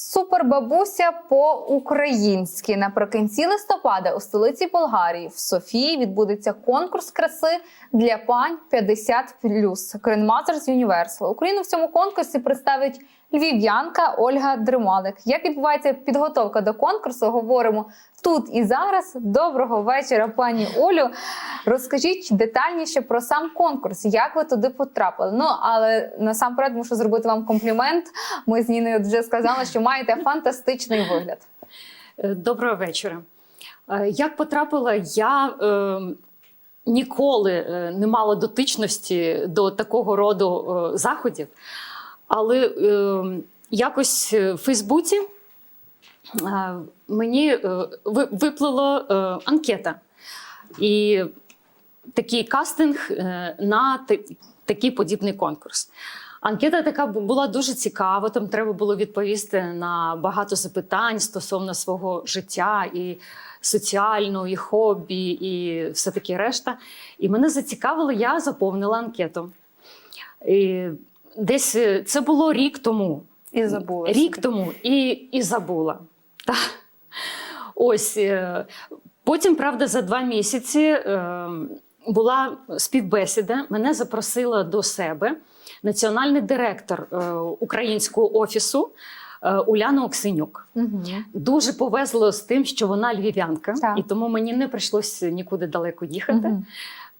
Супербабуся по-українськи наприкінці листопада у столиці Болгарії в Софії відбудеться конкурс краси для пань 50 Grandmasters Universal. Україну в цьому конкурсі представить львів'янка Ольга Дрималик. Як відбувається підготовка до конкурсу? Говоримо тут і зараз. Доброго вечора, пані Олю. Розкажіть детальніше про сам конкурс, як ви туди потрапили. Ну але насамперед мушу зробити вам комплімент. Ми з Ніною вже сказали, що маєте фантастичний вигляд. Е, Доброго вечора. Е, Як потрапила, я е, ніколи е, не мала дотичності до такого роду заходів, але е, якось в Фейсбуці е, мені е, виплила е, анкета. І такий кастинг е, на та- такий подібний конкурс. Анкета така була дуже цікава. Там треба було відповісти на багато запитань стосовно свого життя і соціального, і хобі, і все таке решта. І мене зацікавило, я заповнила анкету. І десь е, це було рік тому. І забула. Рік собі. тому і, і забула. Та. Ось е, потім, правда, за два місяці е, була співбесіда. Мене запросила до себе національний директор е, українського офісу Уляна Оксенюк. Мгм. Дуже повезло з тим, що вона львів'янка, і тому мені не прийшлося нікуди далеко їхати. Мгм.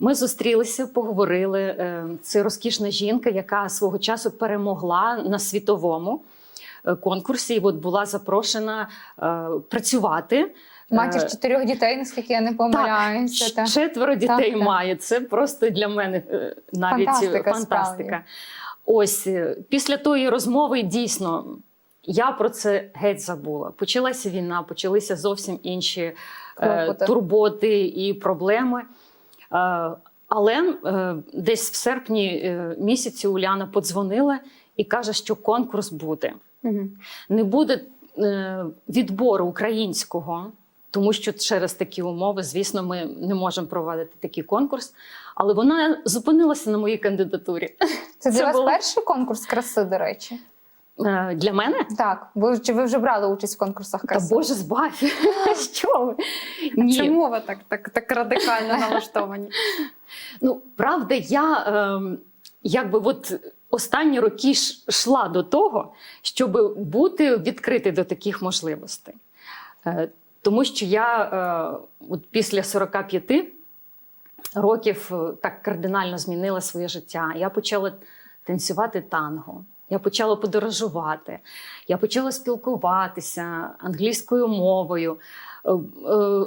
Ми зустрілися, поговорили. Е, Це розкішна жінка, яка свого часу перемогла на світовому е, конкурсі. І от була запрошена е, працювати. Матір чотирьох дітей, наскільки я не помиляюся. Ч- та. Четверо дітей Так, так. має. Це просто для мене навіть Фантастика, фантастика. справді. Ось після тої розмови дійсно я про це геть забула. Почалася війна, почалися зовсім інші е, турботи і проблеми. Е, але е, десь в серпні е, місяці Уляна подзвонила і каже, що конкурс буде не буде відбору українського, тому що через такі умови, звісно, ми не можемо проводити такий конкурс. Але вона зупинилася на моїй кандидатурі. Це для вас було- перший конкурс краси, до речі. Е, Для мене Так, ви чи ви вже брали участь в конкурсах та? Боже збавь. Що ви? Ні. Чому ви так, так, так радикально налаштовані? Ну, правда, я ем, якби от останні роки йшла до того, щоб бути відкритий до таких можливостей. Е, тому що я е, от після 45 років е, так кардинально змінила своє життя. Я почала танцювати танго. Я почала подорожувати, я почала спілкуватися англійською мовою, е, е,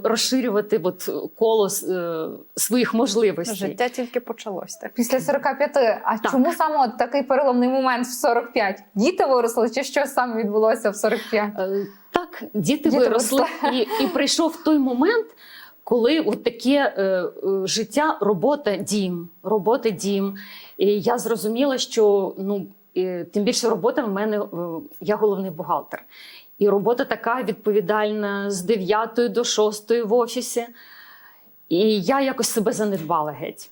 розширювати от коло е, своїх можливостей. Життя тільки почалось. Так? Після 45. А Так. чому саме от такий переломний момент в 45? Діти виросли, чи що саме відбулося в 45? Е, Так, діти, Діти виросли, і, і прийшов той момент, коли от таке е, е, життя, робота, дім, робота, дім. І я зрозуміла, що ну е, тим більше робота в мене е, я головний бухгалтер. І робота така відповідальна з 9 до 6 в офісі. І я якось себе занедбала геть.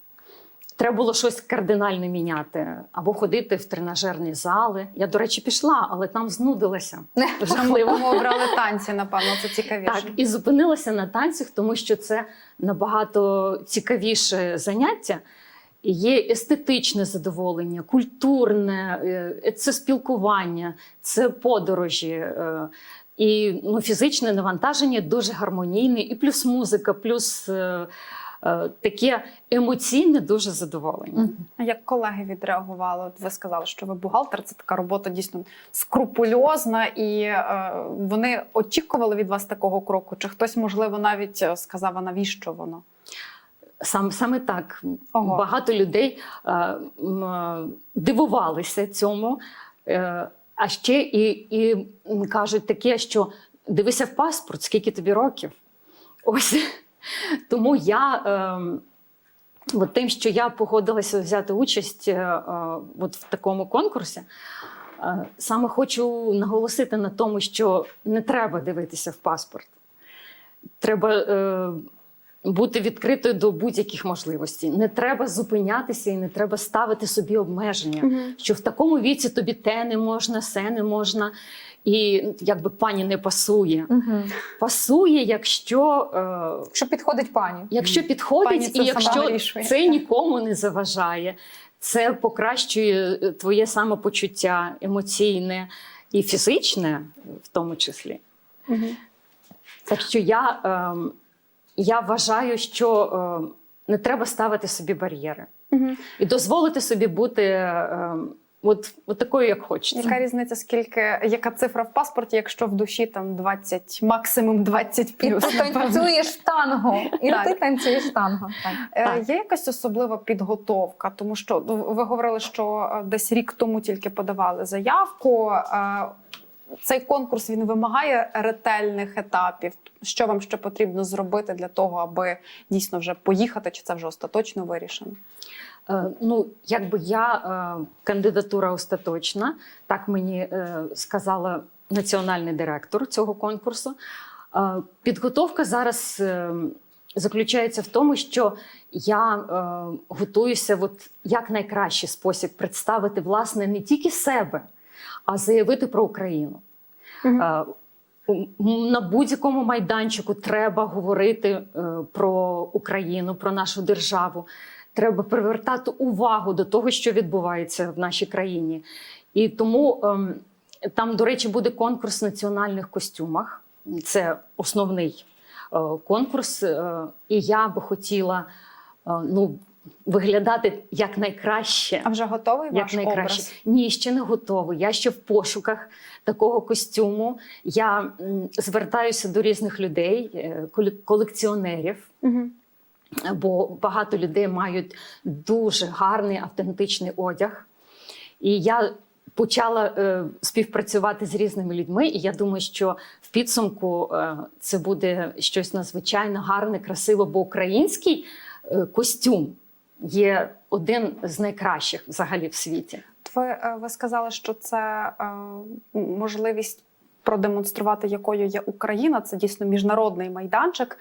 Треба було щось кардинально міняти або ходити в тренажерні зали. Я, до речі, пішла, але там знудилася. Жахливо. Тому обрали танці, напевно, це цікавіше. Так, і зупинилася на танцях, тому що це набагато цікавіше заняття. Є естетичне задоволення, культурне, е, це спілкування, це подорожі. е, І ну, фізичне навантаження дуже гармонійне, і плюс музика, плюс е, таке емоційне дуже задоволення. А Як колеги відреагували? Ви сказали, що ви бухгалтер, це така робота дійсно скрупульозна, і вони очікували від вас такого кроку? Чи хтось, можливо, навіть сказав, а навіщо воно? Сам, саме так. Ого. Багато людей е, м, е, дивувалися цьому. Е, а ще і, і кажуть таке, що дивися в паспорт, скільки тобі років. Ось тому я. Е, От тим, що я погодилася взяти участь е, е, от в такому конкурсі, е, саме хочу наголосити на тому, що не треба дивитися в паспорт. Треба е, бути відкритою до будь-яких можливостей. Не треба зупинятися і не треба ставити собі обмеження, що в такому віці тобі те не можна, се не можна. І якби пані не пасує. Угу. Пасує, якщо, е, Що підходить пані? якщо підходить, Пані це і якщо вирішує. це нікому не заважає, це покращує е, твоє самопочуття емоційне і фізичне, в тому числі. Угу. Так що я, ем, я вважаю, що ем, не треба ставити собі бар'єри Угу. і дозволити собі бути ем, от, от такою, як хочеться. Яка різниця, скільки, яка цифра в паспорті, якщо в душі там 20, максимум 20 І плюс. ти танцюєш танго. І Так. ти танцюєш танго. Так. Е, Так. Є якась особлива підготовка, тому що ну, ви говорили, що е, десь рік тому тільки подавали заявку. Цей конкурс він вимагає ретельних етапів. Що вам ще потрібно зробити для того, аби дійсно вже поїхати, чи це вже остаточно вирішено? Е, Ну, якби я е, кандидатура остаточна, так мені е, сказала національний директор цього конкурсу. Підготовка зараз заключається в тому, що я готуюся от як найкращий спосіб представити власне не тільки себе, а заявити про Україну. Е, у- На будь-якому майданчику треба говорити е, про Україну, про нашу державу. Треба привертати увагу до того, що відбувається в нашій країні. І тому ем, там, до речі, буде конкурс в національних костюмах. Це основний е, конкурс. І я би хотіла ну, виглядати як найкраще. А вже готовий Як ваш найкраще. образ? Ні, ще не готовий. Я ще в пошуках такого костюму. Я звертаюся до різних людей, е, колекціонерів, Угу. бо багато людей мають дуже гарний автентичний одяг. І я почала е, співпрацювати з різними людьми, і я думаю, що в підсумку е, це буде щось надзвичайно гарне, красиво, бо український е, костюм є один з найкращих взагалі в світі. Ви, е, ви сказали, що це е, можливість продемонструвати, якою є Україна. Це дійсно міжнародний майданчик.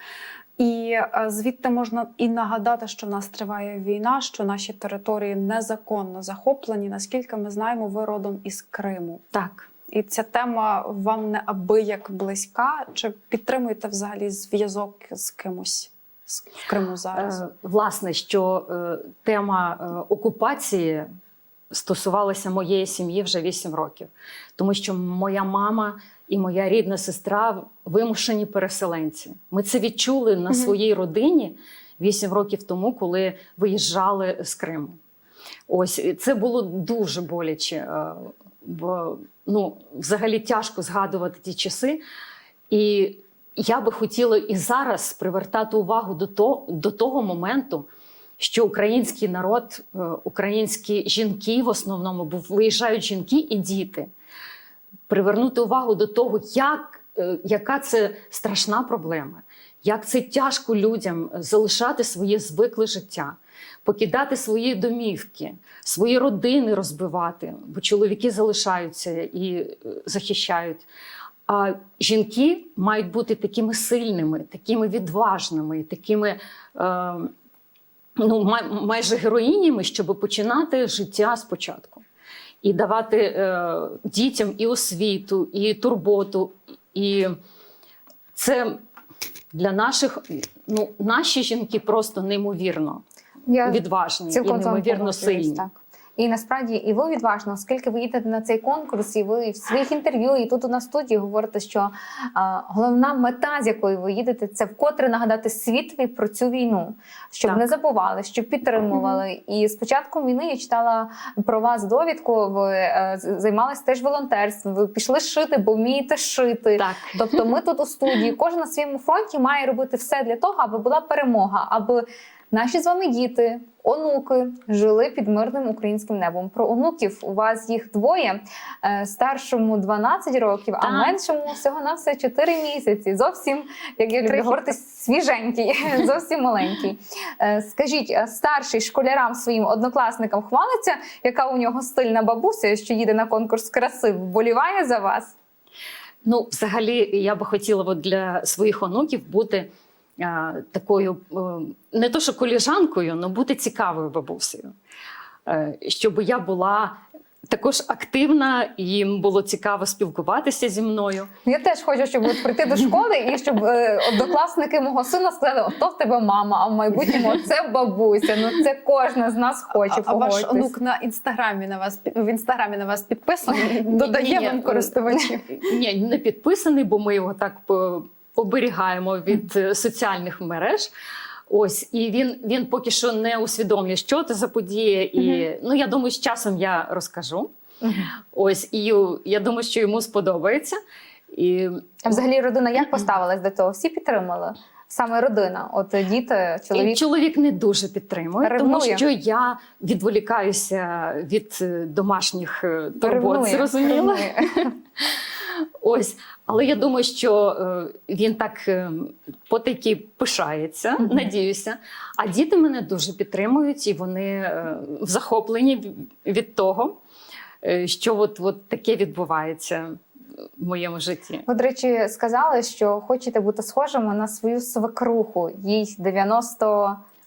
І е, звідти можна і нагадати, що в нас триває війна, що наші території незаконно захоплені. Наскільки ми знаємо, ви родом із Криму. Так. І ця тема вам неабияк близька. Чи підтримуєте взагалі зв'язок з кимось в Криму зараз? Е, Власне, що е, тема е, окупації стосувалася моєї сім'ї вже 8 років, тому що моя мама і моя рідна сестра вимушені переселенці. Ми це відчули на своїй родині 8 років тому, коли виїжджали з Криму. Ось це було дуже боляче. Бо ну, взагалі тяжко згадувати ті часи. І я би хотіла і зараз привертати увагу до того, до того моменту, що український народ, е, українські жінки в основному, бо виїжджають жінки і діти, привернути увагу до того, як, е, яка це страшна проблема, як це тяжко людям залишати своє звикле життя, покидати свої домівки, свої родини розбивати, бо чоловіки залишаються і е, захищають. А жінки мають бути такими сильними, такими відважними, такими е, ну, май- майже героїнями, щоб починати життя спочатку і давати е, дітям і освіту, і турботу. І це для наших, ну, наші жінки просто неймовірно Я відважні і неймовірно сильні. Так. І насправді і ви відважно, оскільки ви їдете на цей конкурс, і ви в своїх інтерв'ю, і тут у нас в студії говорите, що а, головна мета, з якою ви їдете, це вкотре нагадати світові про цю війну, щоб Так. не забували, щоб підтримували. І з початком війни я читала про вас довідку. Ви е, займалися теж волонтерством. Ви пішли шити, бо вмієте шити. Так. Тобто, ми тут у студії, кожен на своєму фронті має робити все для того, аби була перемога, аби наші з вами діти, онуки жили під мирним українським небом. Про онуків у вас їх двоє. Е, Старшому 12 років, а меншому всього на все 4 місяці. Зовсім, як я люблю говорити, свіженький, зовсім маленький. Е, Скажіть, старший школярам своїм однокласникам хвалиться, яка у нього стильна бабуся, що їде на конкурс краси, вболіває за вас? Ну, взагалі, я би хотіла для своїх онуків бути такою, е, не то що коліжанкою, але бути цікавою бабусею. Е, щоб я була також активна, їм було цікаво спілкуватися зі мною. Я теж хочу, щоб от прийти до школи і щоб е, однокласники мого сина сказали, ото в тебе мама, а в майбутньому це бабуся. Ну це кожна з нас хоче а, а ваш онук на інстаграмі на вас в інстаграмі на вас підписаний, додає вам користувачів. Ні, не підписаний, бо ми його так по- оберігаємо від е, соціальних мереж. Ось, і він, він поки що не усвідомлює, що це за подія. І ну я думаю, з часом я розкажу. Ось, і я думаю, що йому сподобається. І А взагалі родина як поставилась до того? Всі підтримали? Саме родина, от діти, І чоловік. чоловік не дуже підтримує, тому що я відволікаюся від е, домашніх е, турбот, ревнує, зрозуміло. Ось, але я думаю, що е, він так е, потайки пишається, Мгм. надіюся. А діти мене дуже підтримують, і вони е, в захопленні від того, що от, от таке відбувається в моєму житті. Ви, до речі, сказали, що хочете бути схожими на свою свекруху. Їй 91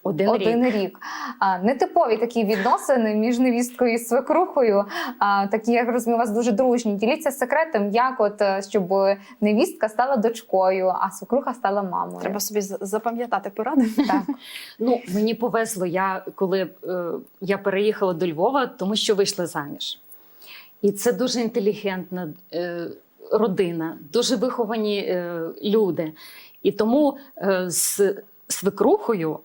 Один, рік. рік. А, нетипові такі відносини між невісткою і свекрухою. А, такі, я розумію, у вас дуже дружні. Діліться секретом, як от е, щоб невістка стала дочкою, а свекруха стала мамою. Треба собі з- запам'ятати поради. так. Ну, мені повезло, я коли е, я переїхала до Львова, тому що вийшла заміж. І це дуже інтелігентна е, родина, дуже виховані е, люди. І тому е, з свекрухою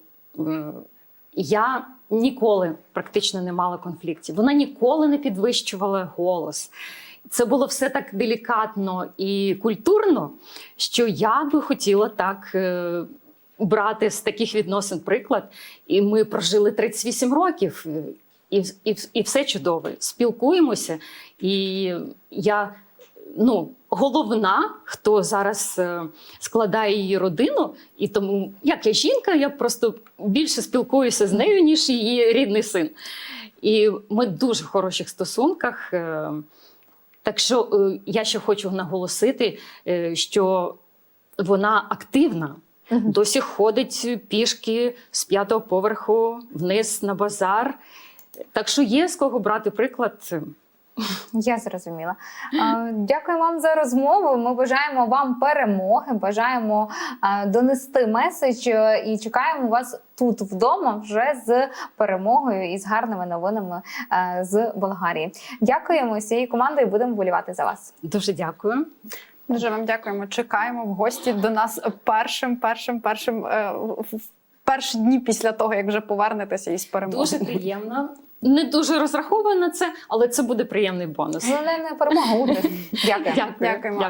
я ніколи практично не мала конфліктів. Вона ніколи не підвищувала голос. Це було все так делікатно і культурно, що я би хотіла так е, брати з таких відносин приклад. І ми прожили 38 років, е, і, і, і все чудово. Спілкуємося. І я ну, головна, хто зараз е, складає її родину, і тому як я жінка, я просто більше спілкуюся з нею, ніж її рідний син. І ми в дуже хороших стосунках. е, Так що е, я ще хочу наголосити, що вона активна. Мгм. Досі ходить пішки з п'ятого поверху вниз на базар. Так що є з кого брати приклад. Я зрозуміла. Дякую вам за розмову. Ми бажаємо вам перемоги, бажаємо донести меседж е, і чекаємо вас тут вдома вже з перемогою і з гарними новинами е, з Болгарії. Дякуємо всією командою. Будемо болівати за вас. Дуже дякую. Дуже вам дякуємо. Чекаємо в гості до нас першим, першим, першим е, в- в перші дні після того, як вже повернетеся із перемоги. Дуже приємно. Не дуже розраховую на це, але це буде приємний бонус. Головне не перемога. Дякую. Дякую. Дякуємо.